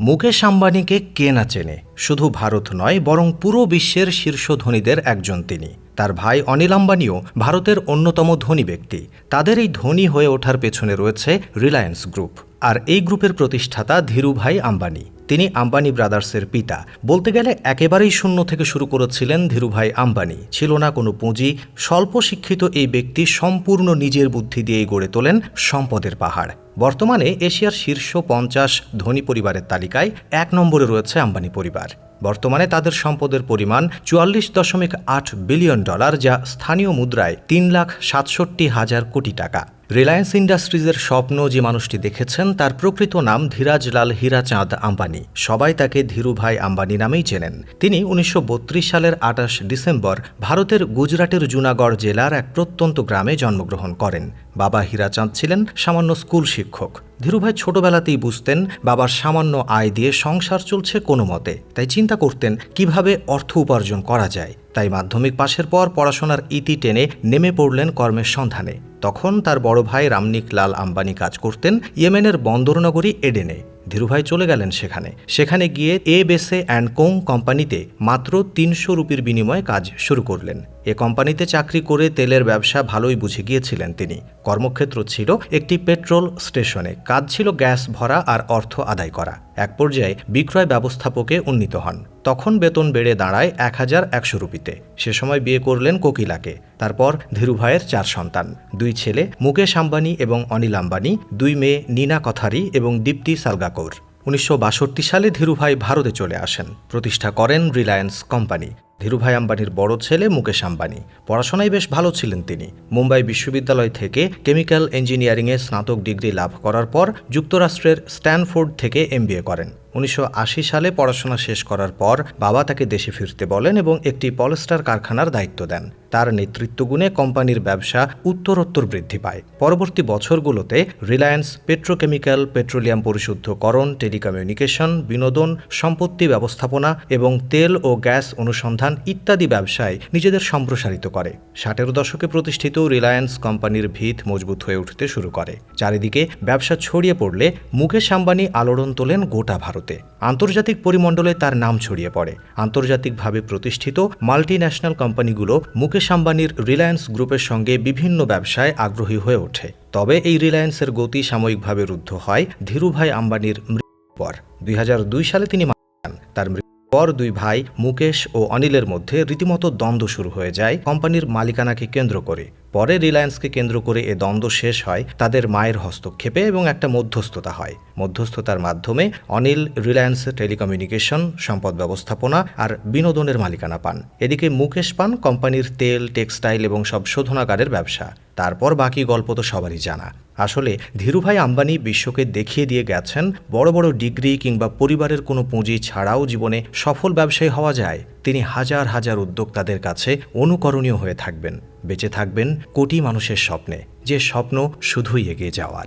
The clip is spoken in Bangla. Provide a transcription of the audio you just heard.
মুকেশ আম্বানিকে কে না চেনে? শুধু ভারত নয়, বরং পুরো বিশ্বের শীর্ষ ধনীদের একজন তিনি। তার ভাই অনিল আম্বানিও ভারতের অন্যতম ধনী ব্যক্তি। তাদের এই ধনী হয়ে ওঠার পেছনে রয়েছে রিলায়েন্স গ্রুপ। আর এই গ্রুপের প্রতিষ্ঠাতা ধীরুভাই আম্বানি। তিনি আম্বানি ব্রাদার্সের পিতা। বলতে গেলে একেবারেই শূন্য থেকে শুরু করেছিলেন ধীরুভাই আম্বানি। ছিল না কোনো পুঁজি। স্বল্প শিক্ষিত এই ব্যক্তি সম্পূর্ণ নিজের বুদ্ধি দিয়েই গড়ে তোলেন সম্পদের পাহাড়। বর্তমানে এশিয়ার শীর্ষ পঞ্চাশ ধনী পরিবারের তালিকায় এক নম্বরে রয়েছে আম্বানি পরিবার। বর্তমানে তাদের সম্পদের পরিমাণ চুয়াল্লিশ দশমিক আট বিলিয়ন ডলার, যা স্থানীয় মুদ্রায় তিন লাখ সাতষট্টি হাজার কোটি টাকা। রিলায়েন্স ইন্ডাস্ট্রিজের স্বপ্ন যে মানুষটি দেখেছেন, তার প্রকৃত নাম ধীরাজলাল হীরাচাঁদ আম্বানি। সবাই তাকে ধীরুভাই আম্বানি নামেই চেনেন। তিনি উনিশশো বত্রিশ সালের আটাশ ডিসেম্বর ভারতের গুজরাটের জুনাগড় জেলার এক প্রত্যন্ত গ্রামে জন্মগ্রহণ করেন। বাবা হীরাচাঁদ ছিলেন সামান্য স্কুল শিক্ষক। ধীরুভাই ছোটবেলাতেই বুঝতেন, বাবার সামান্য আয় দিয়ে সংসার চলছে কোনো মতে। তাই চিন্তা করতেন, কীভাবে অর্থ উপার্জন করা যায়। তাই মাধ্যমিক পাশের পর পড়াশোনার ইতি টেনে নেমে পড়লেন কর্মের সন্ধানে। তখন তার বড় ভাই রামনিক লাল আম্বানি কাজ করতেন ইয়েমেনের বন্দরনগরী এডেনে। ধীরুভাই চলে গেলেন সেখানে। সেখানে গিয়ে এ বেসে অ্যান্ড কোং কোম্পানিতে মাত্র তিনশো রুপির বিনিময়ে কাজ শুরু করলেন। এ কোম্পানিতে চাকরি করে তেলের ব্যবসা ভালোই বুঝে গিয়েছিলেন তিনি। কর্মক্ষেত্র ছিল একটি পেট্রোল স্টেশনে, কাজ ছিল গ্যাস ভরা আর অর্থ আদায় করা। এক পর্যায়ে বিক্রয় ব্যবস্থাপকে উন্নীত হন। তখন বেতন বেড়ে দাঁড়ায় এক হাজার একশো রুপিতে। সে সময় বিয়ে করলেন কোকিলাকে। তারপর ধীরুভাইয়ের চার সন্তান, দুই ছেলে, মুকেশ আম্বানি এবং অনিল আম্বানি, দুই মেয়ে নীনা কথারি এবং দীপ্তি সালগাকর। উনিশশো সালে ধীরুভাই ভারতে চলে আসেন। প্রতিষ্ঠা করেন রিলায়েন্স কোম্পানি। ধীরুভাই আম্বানির বড় ছেলে মুকেশ আম্বানি। পড়াশোনায় বেশ ভালো ছিলেন তিনি। মুম্বাই বিশ্ববিদ্যালয় থেকে কেমিক্যাল ইঞ্জিনিয়ারিংয়ে স্নাতক ডিগ্রি লাভ করার পর যুক্তরাষ্ট্রের স্ট্যানফোর্ড থেকে এমবিএ করেন। উনিশশো আশি সালে পড়াশোনা শেষ করার পর বাবা তাকে দেশে ফিরতে বলেন এবং একটি পলস্টার কারখানার দায়িত্ব দেন। তার নেতৃত্বগুণে কোম্পানির ব্যবসা উত্তরোত্তর বৃদ্ধি পায়। পরবর্তী বছরগুলোতে রিলায়েন্স, পেট্রোকেমিক্যাল, পেট্রোলিয়াম পরিশুদ্ধকরণ, টেলিকমিউনিকেশন, বিনোদন, সম্পত্তি ব্যবস্থাপনা এবং তেল ও গ্যাস অনুসন্ধান ইত্যাদি ব্যবসায় নিজেদের সম্প্রসারিত করে। ষাটের দশকে প্রতিষ্ঠিত রিলায়েন্স কোম্পানির ভিত মজবুত হয়ে উঠতে শুরু করে। চারিদিকে ব্যবসা ছড়িয়ে পড়লে মুকেশ আম্বানি আলোড়ন তোলেন গোটা ভারতে। আন্তর্জাতিক পরিমণ্ডলে তার নাম ছড়িয়ে পড়ে। আন্তর্জাতিকভাবে প্রতিষ্ঠিত মাল্টি ন্যাশনাল কোম্পানিগুলো মুকেশ আম্বানির রিলায়েন্স গ্রুপের সঙ্গে বিভিন্ন ব্যবসায় আগ্রহী হয়ে ওঠে। তবে এই রিলায়েন্সের গতি সাময়িকভাবে রুদ্ধ হয় ধীরুভাই আম্বানির মৃত্যুর পর। দুই হাজার দুই সালে তিনি মারা তার মৃত্যুর পর দুই ভাই মুকেশ ও অনিলের মধ্যে রীতিমতো দ্বন্দ্ব শুরু হয়ে যায় কোম্পানির মালিকানাকে কেন্দ্র করে। পরে রিলায়েন্সকে কেন্দ্র করে এ দ্বন্দ্ব শেষ হয়, তাদের মায়ের হস্তক্ষেপে এবং একটা মধ্যস্থতা হয়। মধ্যস্থতার মাধ্যমে অনিল রিলায়েন্স টেলিকমিউনিকেশন, সম্পদ ব্যবস্থাপনা আর বিনোদনের মালিকানা পান। এদিকে মুকেশ পান কোম্পানির তেল, টেক্সটাইল এবং সব শোধনাগারের ব্যবসা। তারপর বাকি গল্প তো সবারই জানা। আসলে ধীরুভাই আম্বানি বিশ্বকে দেখিয়ে দিয়ে গেছেন, বড় বড় ডিগ্রি কিংবা পরিবারের কোনো পুঁজি ছাড়াও জীবনে সফল ব্যবসায়ী হওয়া যায়। তিনি হাজার হাজার উদ্যোক্তাদের কাছে অনুকরণীয় হয়ে থাকবেন। বেঁচে থাকবেন কোটি মানুষের স্বপ্নে, যে স্বপ্ন শুধুই এগিয়ে যাওয়ার।